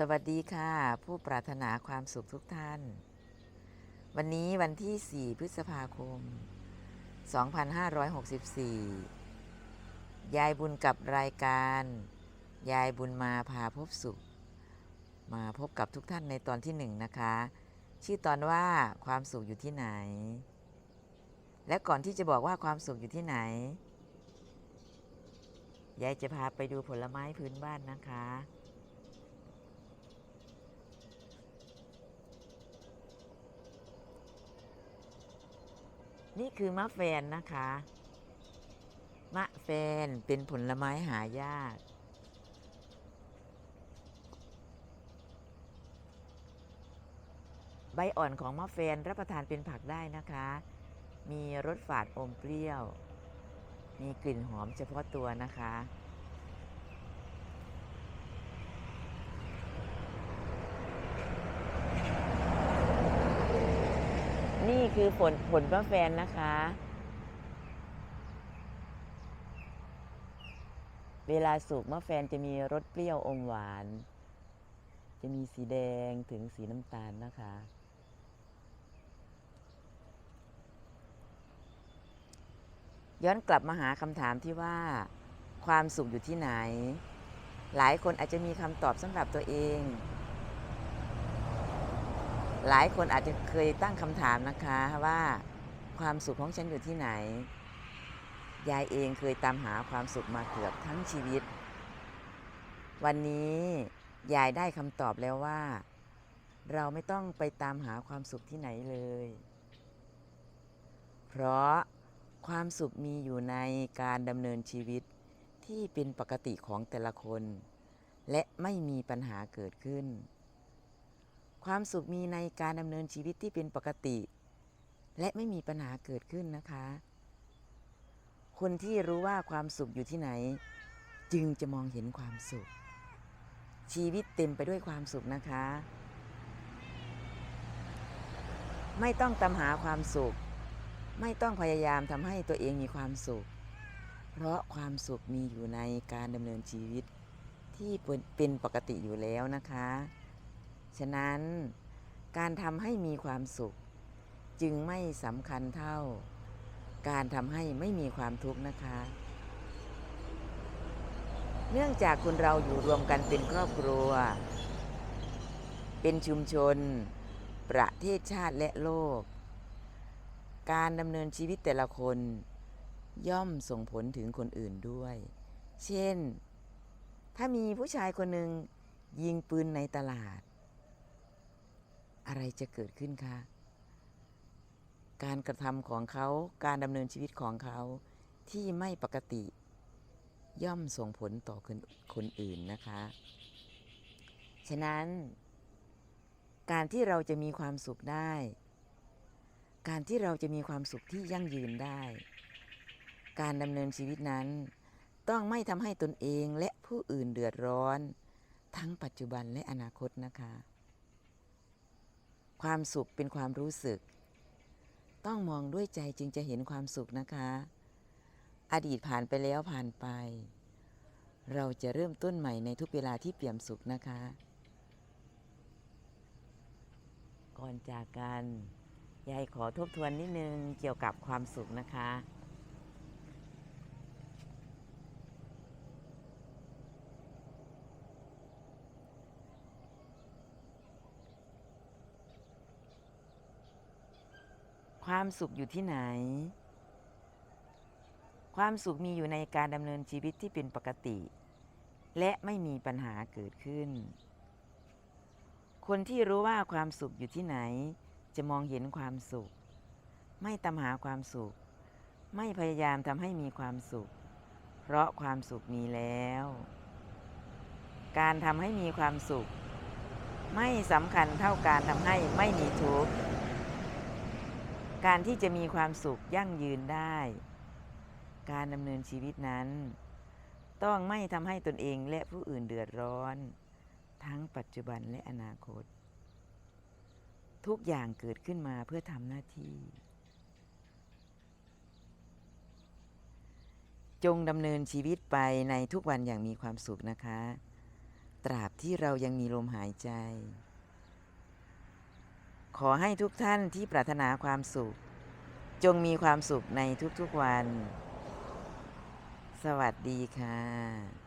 สวัสดีค่ะ ผู้ปรารถนาความสุขทุกท่าน วันนี้วันที่ 4 พฤษภาคม 2564 ยายบุญกับรายการ ยายบุญมาพาพบสุข มาพบกับทุกท่านในตอนที่หนึ่งนะคะ ชื่อตอนว่าความสุขอยู่ที่ไหน และก่อนที่จะบอกว่าความสุขอยู่ที่ไหน ยายจะพาไปดูผลไม้พื้นบ้านนะคะ นี่คือมะแฟนนะคะ มะแฟนเป็นผลไม้หายาก ใบอ่อนของมะแฟนรับประทานเป็นผักได้นะคะ มีรสฝาดอมเปรี้ยว มีกลิ่นหอมเฉพาะตัวนะคะ นี่คือผลผลมะแฟนนะคะ เวลาสุกมะแฟนจะมีรสเปรี้ยวอมหวาน จะมีสีแดงถึงสีน้ำตาลนะคะ ย้อนกลับมาหาคำถามที่ว่าความสุขอยู่ที่ไหน หลายคนอาจจะมีคำตอบสำหรับตัวเอง หลายคนอาจจะเคยตั้งคำถามนะคะว่าความสุขของฉันอยู่ที่ไหน ยายเองเคยตามหาความสุขมาเกือบทั้งชีวิต วันนี้ยายได้คำตอบแล้วว่า เราไม่ต้องไปตามหาความสุขที่ไหนเลย เพราะความสุขมีอยู่ในการดำเนินชีวิตที่เป็นปกติของแต่ละคน และไม่มีปัญหาเกิดขึ้น ความสุขมีในการดำเนินชีวิตที่เป็นปกติ และไม่มีปัญหาเกิดขึ้นนะคะ คนที่รู้ว่าความสุขอยู่ที่ไหน จึงจะมองเห็นความสุข ชีวิตเต็มไปด้วยความสุขนะคะ ไม่ต้องตามหาความสุข ไม่ต้องพยายามทำให้ตัวเองมีความสุข เพราะความสุขมีอยู่ในการดำเนินชีวิตที่เป็นปกติอยู่แล้วนะคะ ฉะนั้นการทำให้มีความสุข จึงไม่สำคัญเท่า การทำให้ไม่มีความทุกข์นะคะ เนื่องจากคนเราอยู่รวมกันเป็นครอบครัว เป็นชุมชน ประเทศชาติและโลก การดำเนินชีวิตแต่ละคนย่อมส่งผลถึงคนอื่นด้วย เช่น ถ้ามีผู้ชายคนหนึ่งยิงปืนในตลาด อะไรจะเกิดขึ้นคะ การกระทำของเขาการดำเนินชีวิตของเขาที่ไม่ปกติ ย่อมส่งผลต่อคนคนอื่นนะคะ ฉะนั้น การที่เราจะมีความสุขได้ การที่เราจะมีความสุขที่ยั่งยืนได้ การดำเนินชีวิตนั้น ต้องไม่ทำให้ตนเองและผู้อื่นเดือดร้อน ทั้งปัจจุบันและอนาคตนะคะ ความสุขเป็นความรู้สึก ต้องมองด้วยใจจึงจะเห็นความสุขนะคะ อดีตผ่านไปแล้วผ่านไป เราจะเริ่มต้นใหม่ในทุกเวลาที่เปี่ยมสุขนะคะ ก่อนจากกันยายขอทบทวนนิดนึงเกี่ยวกับความสุขนะคะ ความสุขอยู่ที่ไหน ความสุขมีอยู่ในการดำเนินชีวิตที่เป็นปกติ และไม่มีปัญหาเกิดขึ้น คนที่รู้ว่าความสุขอยู่ที่ไหน จะมองเห็นความสุข ไม่ตามหาความสุข ไม่พยายามทำให้มีความสุข เพราะความสุขมีแล้ว การทำให้มีความสุข ไม่สำคัญเท่าการทำให้ไม่มีทุกข์ การที่จะมีความสุขยั่งยืนได้ การดำเนินชีวิตนั้น ต้องไม่ทำให้ตนเองและผู้อื่นเดือดร้อน ทั้งปัจจุบันและอนาคต ทุกอย่างเกิดขึ้นมาเพื่อทำหน้าที่ จงดำเนินชีวิตไปในทุกวันอย่างมีความสุขนะคะ ตราบที่เรายังมีลมหายใจ ขอให้ทุกท่านที่ปรารถนาความสุข จงมีความสุขในทุกๆวัน สวัสดีค่ะ